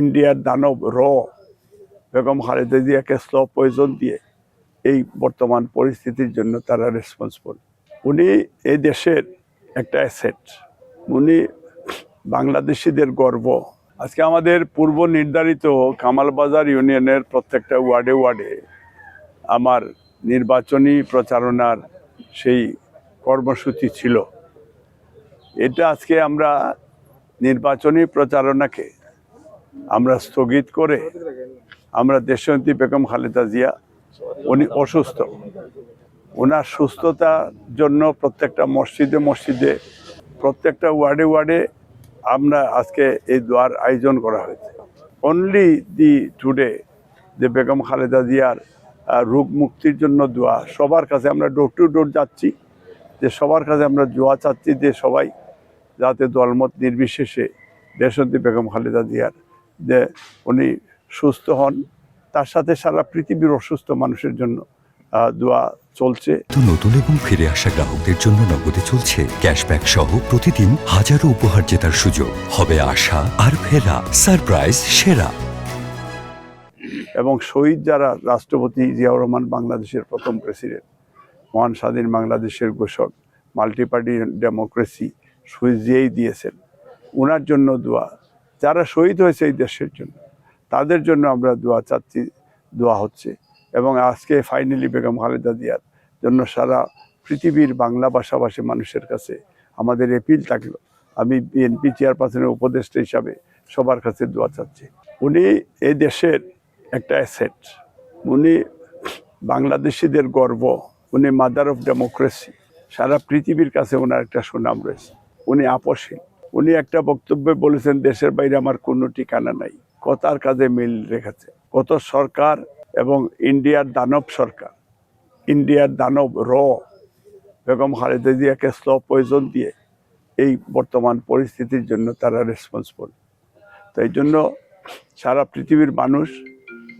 ইন্ডিয়ার দানব র বেগম খালেদা জিয়াকে স্লো পয়জন দিয়ে এই বর্তমান পরিস্থিতির জন্য তারা রেসপন্সিবল উনি এই দেশের একটা অ্যাসেট উনি বাংলাদেশিদের গর্ব। আজকে আমাদের পূর্ব নির্ধারিত কামালবাজার ইউনিয়নের প্রত্যেকটা ওয়ার্ডে ওয়ার্ডে আমার নির্বাচনী প্রচারণার সেই কর্মসূচি ছিল। এটা আজকে আমরা নির্বাচনী প্রচারণাকে আমরা স্থগিত করে আমরা দেশনেত্রী বেগম খালেদা জিয়া, উনি অসুস্থ। ওনার সুস্থতার জন্য প্রত্যেকটা মসজিদে মসজিদে, প্রত্যেকটা ওয়ার্ডে ওয়ার্ডে আমরা আজকে এই দোয়ার আয়োজন করা হয়েছে। অনলি দি টুডে যে বেগম খালেদা জিয়ার রোগ মুক্তির জন্য দোয়া, সবার কাছে আমরা ডোর টু ডোর যাচ্ছি, যে সবার কাছে আমরা দোয়া চাচ্ছি যে সবাই যাতে দলমত নির্বিশেষে দেশন্তী বেগম খালেদা জিয়ার যে উনি সুস্থ হন। তার সাথে সারা পৃথিবীর অসুস্থ মানুষের জন্য দোয়া চলছে। তো নতুন এবং ফিরে আসা গ্রাহকদের জন্য নগদে চলছে ক্যাশব্যাক সহ প্রতিদিন হাজারো উপহার জেতার সুযোগ। হবে আশা আর ফেরা সারপ্রাইজ সেরা। এবং শহীদ যারা রাষ্ট্রপতি জিয়াউর রহমান বাংলাদেশের প্রথম প্রেসিডেন্ট মহান স্বাধীন বাংলাদেশের ঘোষক মাল্টিপার্টি ডেমোক্রেসি শহীদ জিয়াই দিয়েছেন। ওনার জন্য দোয়া যারা শহীদ হয়েছে এই দেশের জন্য, তাদের জন্য আমরা দোয়া চাচ্ছি, দোয়া হচ্ছে। এবং আজকে ফাইনালি বেগম খালেদা জিয়ার জন্য সারা পৃথিবীর বাংলা ভাষাভাষী মানুষের কাছে আমাদের এপিল থাকল। আমি বিএনপি চেয়ারপারসনের উপদেষ্টা হিসাবে সবার কাছে দোয়া চাচ্ছি। উনি এ দেশের একটা অ্যাসেট উনি বাংলাদেশিদের গর্ব। উনি মাদার অফ ডেমোক্রেসি সারা পৃথিবীর কাছে ওনার একটা সুনাম রয়েছে। উনি আপসীন উনি একটা বক্তব্যে বলেছেন, দেশের বাইরে আমার কোনো ঠিকানা নাই। কথার কাজে মিল রেখেছে। কত সরকার এবং ইন্ডিয়ার দানব সরকার, ইন্ডিয়ার দানব র, বেগম খালেদা জিয়াকে স্লো পয়জন দিয়ে এই বর্তমান পরিস্থিতির জন্য তারা রেসপন্সিবল তো এই জন্য সারা পৃথিবীর মানুষ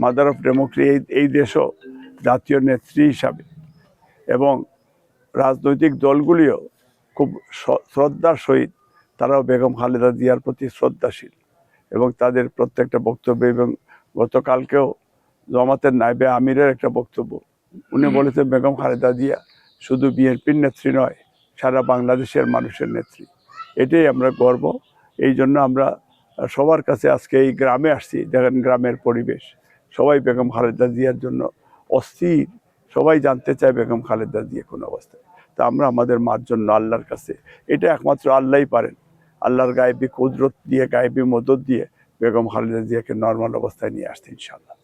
মাদার অফ ডেমোক্রেসি এই এই দেশও জাতীয় নেত্রী হিসাবে এবং রাজনৈতিক দলগুলিও খুব শ্রদ্ধার সহিত তারাও বেগম খালেদা জিয়ার প্রতি শ্রদ্ধাশীল এবং তাদের প্রত্যেকটা বক্তব্য এবং গতকালকেও জমাতের নাইবে আমিরের একটা বক্তব্য। উনি বলেছেন বেগম খালেদা জিয়া শুধু বিএনপির নেত্রী নয় সারা বাংলাদেশের মানুষের নেত্রী। এটাই আমরা গর্ব। এই জন্য আমরা সবার কাছে আজকে এই গ্রামে আসছি দেখেন গ্রামের পরিবেশ। সবাই বেগম খালেদা জিয়ার জন্য অস্থির। সবাই জানতে চায় বেগম খালেদা জিয়া কোন অবস্থায়। তা আমরা আমাদের মার জন্য আল্লাহর কাছে এটা একমাত্র আল্লাহই পারেন। আল্লাহর গায়েবী কুদরত দিয়ে, গায়েবী মদত দিয়ে বেগম খালেদা জিয়াকে নর্মাল অবস্থায় নিয়ে আসতে ইনশাল্লাহ